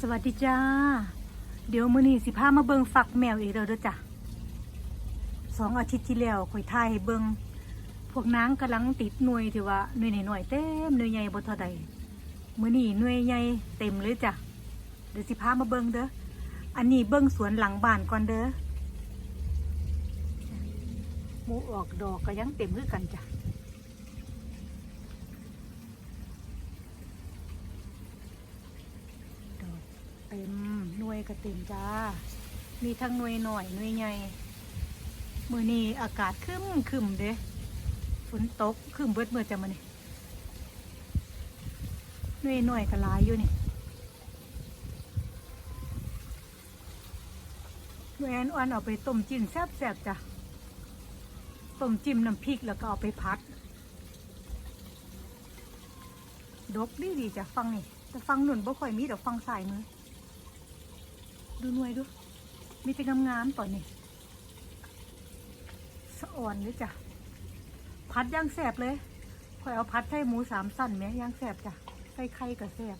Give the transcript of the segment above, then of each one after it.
สวัสดีจ้า เดี๋ยวมื้อนี้สิพามาเบิงฝักแมวอีกแล้วเด้อจ้ะสองอาทิตย์ที่แล้วข่อยถ่ายให้เบิงพวกนางกำลังติดหน่วยที่ว่าหน่วยน้อยเต็มหน่วยใหญ่บ่เท่าใดมื้อนี้หน่วยใหญ่เต็มเลยจ้ะเดี๋ยวสิพามาเบิงเด้ออันนี้เบิงสวนหลังบ้านก่อนเด้อหมูออกดอกก็ยังเต็มคือกันจ้ะ ดอก เต็มหน่วยก็เต็มจ้า มีทั้งหน่วยหน่อยหน่วยใหญ่มือนี้อากาศคึมคึมเด้ฝนตกคึมเบิดเมื่อจะมานี่หน่วยหน่อยก็หลายอยู่นี่หน่วยอันอ่อนเอาไปต้มจิ้มแซ่บๆจ้ะต้มจิ้มน้ำพริกแล้วก็เอาไปพัดดกดีดีๆจ้ะฟังนี่แต่ฟังหนุนบ่ค่อยมีแต่ฟังสายมือ ดูหน่วยดู มีแต่งามๆตอนนี้สะอ่อนเลยจ้ะพัดย่างแสบเลยคอยเอาพัดใส่หมูสามสั้นไหมย่างแสบจ้ะ ใส่ไข่กับแสบ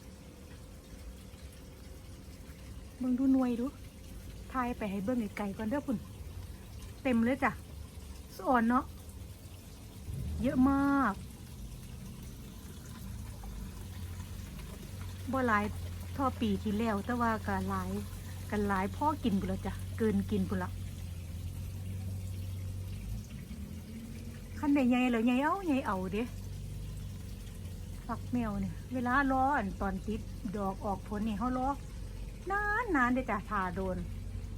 เบิ่งดูหน่วยดูทายไปให้เบิ่งไก่ก่อนเด้อพุ่นเต็มเลยจ้ะสะอ่อนเนาะ เยอะมากบ่หลายท่อปีที่แล้วแต่ว่าก็หลาย กันหลายพ่อกินพุ่นละจ้ะเกินกินพุ่นละขั้นใดใหญ่เหรอใหญ่เอาใหญ่เอาเด้ฝักแมวเนี่ยเวลารออันตอนติดดอกออกผลนี่เขารอนานนานเด้อจ้ะทาโดน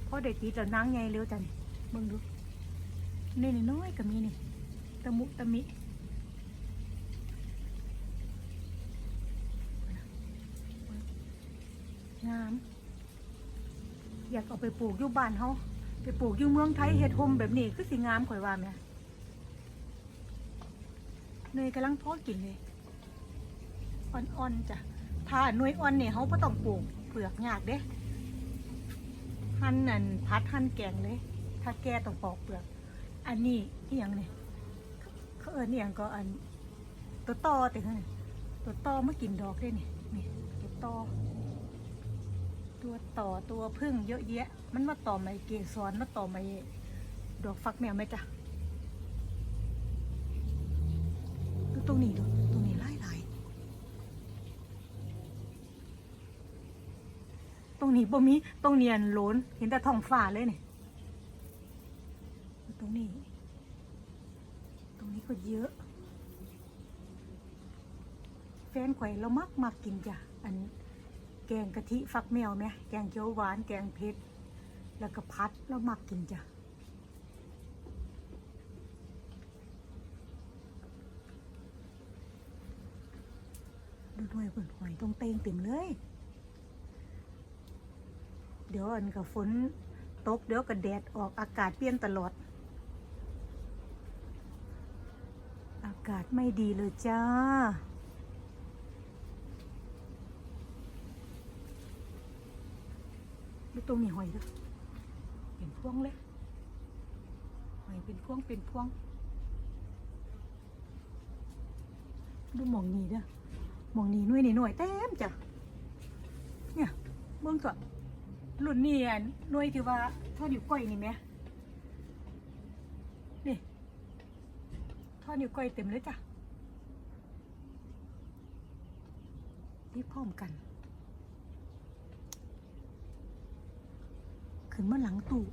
เพราะเด็กติดแล้วนางใหญ่เร็วจ้ะนี่เบิ่งดูนี่น้อยก็มีนี่ตะมุตะมิงาม อยากเอาไปปลูกอยู่บ้านเขาไปปลูกอยู่เมืองไทยเฮ็ดโฮมแบบนี้คือสิงามข่อยว่าแม่เนยกำลังพอกินเลยอ่อนๆจ้ะถ้าหน่วยอ่อนเนี่ยเขาก็ต้องปลูกเปลือกยากเด้หั่นนั่นพัดหั่นแกงเลย ถ้าแก่ต้องปอกเปลือก อันนี้ที่ยังเนี่ยเขาเอิญนี่ยังก็อันตัวตอแต่เฮ้ยตัวตอมากินดอกได้เนี่ยนี่ตัวตอ ตัวต่อตัวพึ่งเยอะแยะ มันมาต่อไม้เกสรมาต่อไม้ดอกฟักแมวไหมจ๊ะดูตรงนี้ดูตรงนี้ไล่ไล่ตรงนี้บ่มีตรงเนียนโลนเห็นแต่ท้องฟ้าเลยเนี่ยตรงนี้ ตรงนี้ก็เยอะ แฟนข่อยเรามักมักกินจ้ะอันแก งกะทิฟักแมวไหมแกงเขียวหวานแกงเผ็ดแล้วก็พัดแล้วมักกินจ้ะดูด้วยเปิดหอยตรงเตงเต็มเลย เดี๋ยวอันกับฝนตกเดี๋ยวกับแดดออกอากาศเปลี่ยนตลอด อากาศไม่ดีเลยจ้า ตรงนี้หอยเด้อเป็นพวงเลยหอยเป็นพวงเป็นพวง ดูมองนี้เด้อมองนี้หน่วยนี่หน่วยเต็มจ้ะเนี่ยเบื้องตัวรุ่นนี้อันหน่วยที่ว่าทอดนิ้วก้อยนี่ไหมนี่ทอดนิ้วก้อยเต็มเลยจ้ะนี่พร้อมกัน ขึ้นมาหลังตู้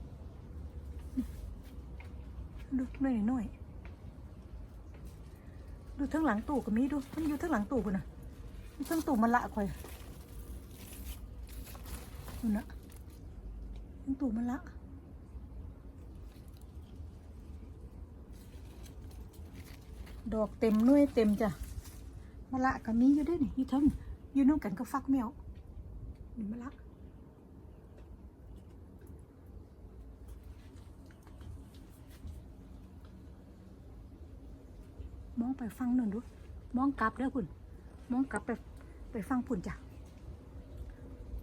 ดูหน่อยหน่อยดูทั้งหลังตู้ก็มีดูมันอยู่ทั้งหลังตู้ปุ่นน่ะทั้งตู้มันละคอยดูนะทั้งตู้มันละดอกเต็มน่วยเต็มจ้ะมะละก็มีอยู่ด้วยนี่อยู่ทั้งอยู่นู่นกันก็ฟักแมวมะละ มองไปฟังหนึ่งดู มองกลับเด้อคุณมองกลับไปไปฟังพุ่นจ้ะ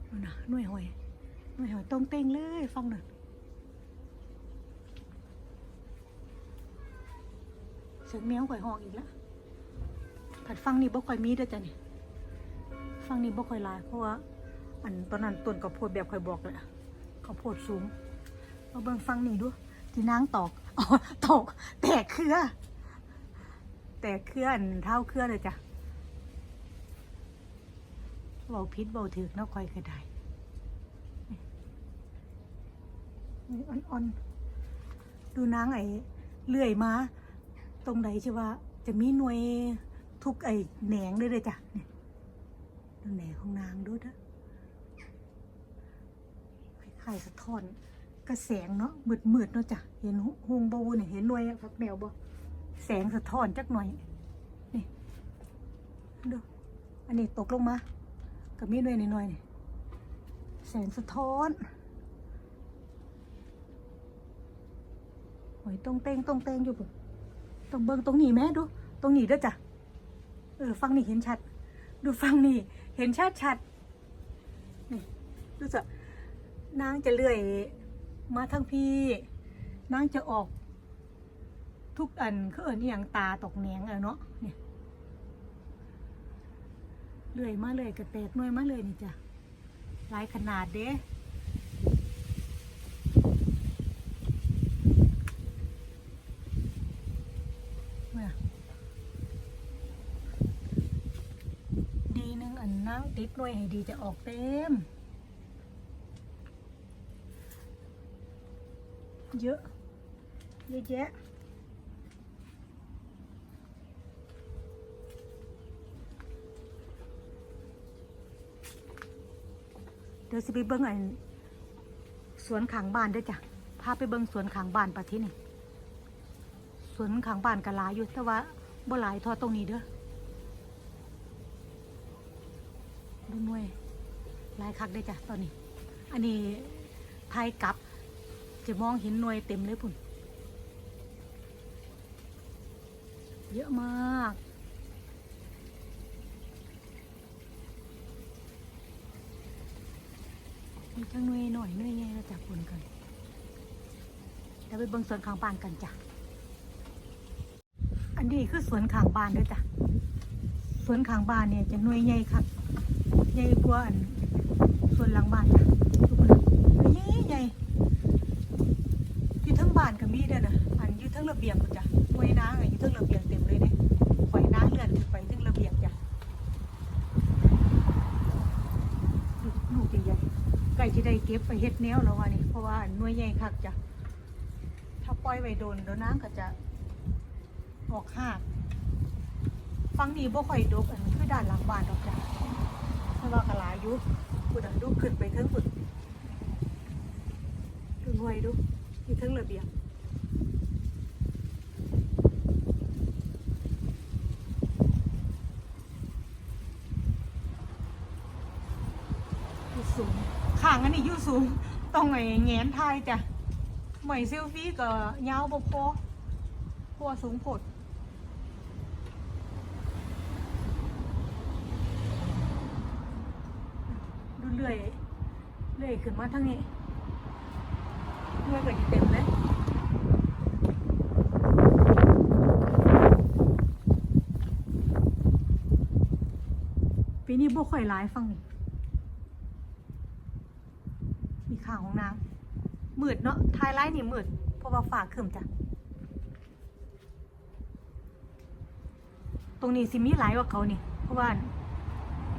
นู่นนะหน่วยหอยหน่วยหอยตรงเต็งเลยฟังหนึ่งเสียงแมวข่อยหอกอีกแล้วผัดฟังนี่บ่ค่อยมีเด้อจ้ะนี่ฟังนี่บ่ค่อยลายเพราะว่าอันตอนนั้นต้นข้าวโพดแบบค่อยบอกเลยข้าวโพดสูงมาเบิ่งฟังนี่ดูที่นางตอกอ๋อตอกแตกเครือ แตกเครืออันเท่าเครือนเลยจ้ะเบาพิษเบาถือกเนาะค่อยเคยได้นี่อ่อนๆ ดูนางไอ้เลื่อยมา ตรงไหนใช่ว่า จะมีหน่วยทุกไอ้แหนงเลยเลยจ้ะเนี่ยดูแหนงของนางดูนะคล้ายๆสะท้อนกระแสงเนาะมืดๆเนาะจ้ะ เห็นหงบูเนี่ยเห็นหน่วยฟักแมวบ่ แสงสะท้อนจักหน่อย นี่ดู อันนี้ตกลงมา กับมีหน่วยหน่อยนี่แสงสะท้อนโอ้ยตรงเตงตรงเตงอยู่ปุ่นตรงเบิงตรงนี้แม่ดู ตรงนี้ด้วยจ้ะ เออฟังนี่เห็นชัด ดูฟังนี่เห็นชัดชัดนี่ดูจ้ะนางจะเลื่อยมาทั้งพี่นางจะออก ทุกอันคือเอินอย่างตาตกแหนงอะเนาะเนี่ยเลื่อยมาเลยกระแตกน่วยมาเลยนี่จ้ะหลายขนาดเด้ดีหนึงอันนั่งติดหน่วยให้ดีจะออกเต็ม เยอะ เยอะแยะ เดี๋ยวสิไปเบิ้งอันสวนขางบ้านด้วยจ้ะพาไปเบิ้งสวนขางบ้านปะที่นี่สวนขางบ้านกะลายอยู่แต่ว่าบ่หลายทอตรงนี้เด้อดูหน่วยลายคักได้จ้ะตอนนี้ อันนี้ไทยกลับจะมองเห็นหน่วยเต็มเลยพุ่น เยอะมาก มีทั้งหน่วยหน่อยหน่วยใหญ่แล้วจับปนกันเดี๋ยวไปเบิ่งสวนข้างบ้านกันจ้ะ อันนี้คือสวนข้างบ้านด้วยจ้ะ สวนข้างบ้านเนี่ยจะหน่วยใหญ่ครับใหญ่กว่าอันสวนหลังบ้านจ้ะทุกคนะยใหญ่ใหญ่อยู่ทั้งบ้านก็มีเด้อนะอันอยู่ทั้งระเบียงพุ่นจ้ะหน่วยน้าอะอยู่ทั้งระเบียงเต็มเลยเนี่ยปล่อยน้าเลื่อนขึ้นไปทั้งระเบียงจ้ะลูกลูกใหญ่ ๆใกล้จะได้เก็บไปเฮ็ดแนวแล้ววะนี่เพราะว่าหน่วยใหญ่คักจ้ะถ้าปล่อยไว้โดนเดี๋ยวน้ำก็จะออกหากฟังนี้บ่ค่อยดกอันนี้คือด้านหลังบ้านดอกจ้ะเพราะว่ากะลาอยู่คุณอันดูขึ้นไปเทิงฝุ่นดูหน่วยดูอยู่เทิงระเบียงสูง ข้างอันนี้อยู่สูงต้องไอ้แงนทายจ้ะหมเซลฟี่ก็ยาวบ่พอพวสูงโพดดูเลื่อยเลื่อยขึ้นมาทางนี้เลื่อยก็จะเต็มเลยปีนี้บ่ค่อยหลายฟังนี่มี ขางของนางมืดเนาะท้ายไลน์นี่มืดเพราะว่าฝาขึ้นจ้ะ ตรงนี้สิมีหลายกว่าเขานี่ เพราะว่า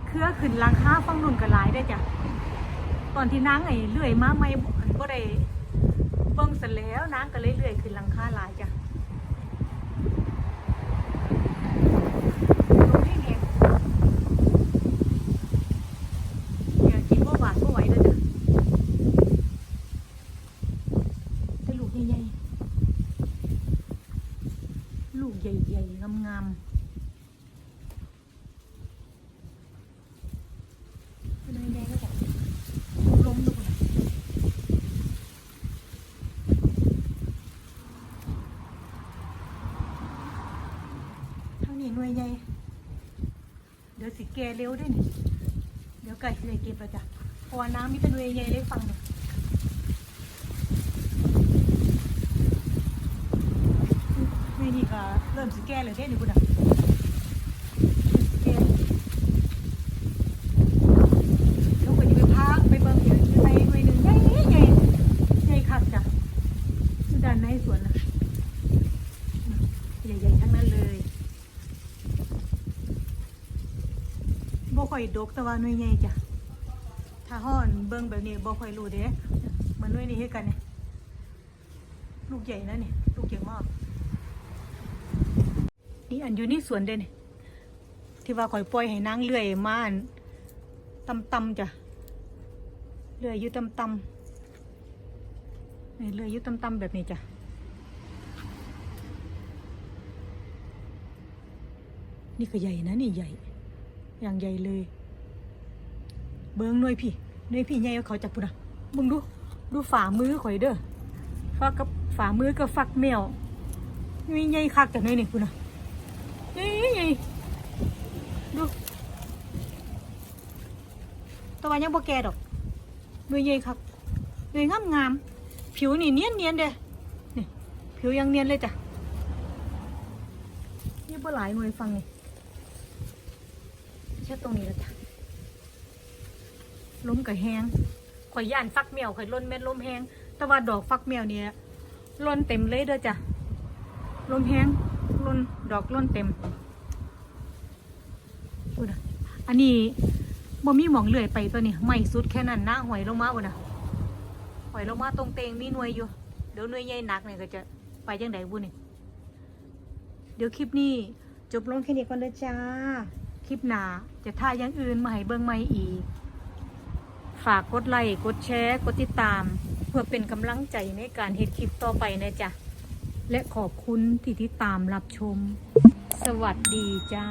เครือขึ้นราคาฟังนุ่นก็หลายได้จ้ะ ตอนที่นางไอ้เลื่อยมาไม่ก็ได้เบิ่งเสร็จแล้วนางก็เลยเลื่อยขึ้นราคาหลายจ้ะตรงนี้เนี่ยเดี๋ยวกินบ่หวานบ่ไหวแล้วจ้ะ แต่ลูกใหญ่ๆ ลูก ใหญ่ๆงามๆเป็นแดงก็จะล้มดูก่อนทางนี้หน่วยใหญ่ เดี๋ยวสิแกเร็วด้วยนี่ เดี๋ยวไก่สิได้เก็บแล้วจ้ะเพราะว่าน้ำมีแต่หน่วยใหญ่เลยฟังเนี่ย ไม่นี่ก็เริ่มสิแก่เลยเด้นี่คุณอะบ่ค่อยดกแต่ว่าหน่วยใหญ่จ้ะ ถ้าห่อนเบิ่งแบบนี้บ่ค่อยรู้เด้มันหน่วยนี้เฮ็ดกันเนี่ย ลูกใหญ่นะเนี่ย ลูกใหญ่มาก นี่อันอยู่นี่สวนเด่นที่ว่าข่อยปล่อยให้นางเลื่อยมาอันตำจ้ะเลื่อยอยู่ตำๆนี่เลื่อยอยู่ตำๆแบบนี้จ้ะนี่ก็ใหญ่นะนี่ใหญ่ อย่างใหญ่เลย เบิ้งหน่วยพี่หน่วยพี่ใหญ่กว่าเขาจับปุ่นอะมึงดู ดูฝ่ามือข่อยเด้อฟักกับฝ่ามือกับฟักแมวหน่ใหญ่คักจากหน่วยนี่ปุ่นอะ ดูตัวยังบ่แก่ดอกหน่วยใหญ่ครับหน่วยงามงามๆผิวนี่เนียนเนียนเด้นี่ผิวยังเนียนเลยจ้ะนี่บ่หลายหน่วยฟังนี่แค่ตรงนี้แล้วจ้ะล้มกับแหงข่อยย่านฟักแมวข่อยล้นเม็ดล้มแหงแต่ว่าดอกฟักแมวเนี่ยล้นเต็มเลยเด้อจ้ะล้มแห้ง ล้นดอกล้นเต็มอุนะอันนี้บ่มีหมองเลื่อยไปตัวนี้ไม่สุดแค่นั้นนะหอยลงมาอุนะหอยลงมาตรงเตงมีหน่วยอยู่ เดี๋ยวหน่วยใหญ่หนักเนี่ยก็จะไปยังไงบุนี่เดี๋ยวคลิปนี้จบลงแค่นี้ก่อนเด้อจ้า คลิปหน้าจะท่าย่างอื่นมาให้เบิ่งใหม่อีก ฝากกดไลค์กดแชร์ กดติดตาม เพื่อเป็นกำลังใจในการเฮ็ดคลิปต่อไปนะจ๊ะ และขอบคุณที่ติดตามรับชม สวัสดีจ้า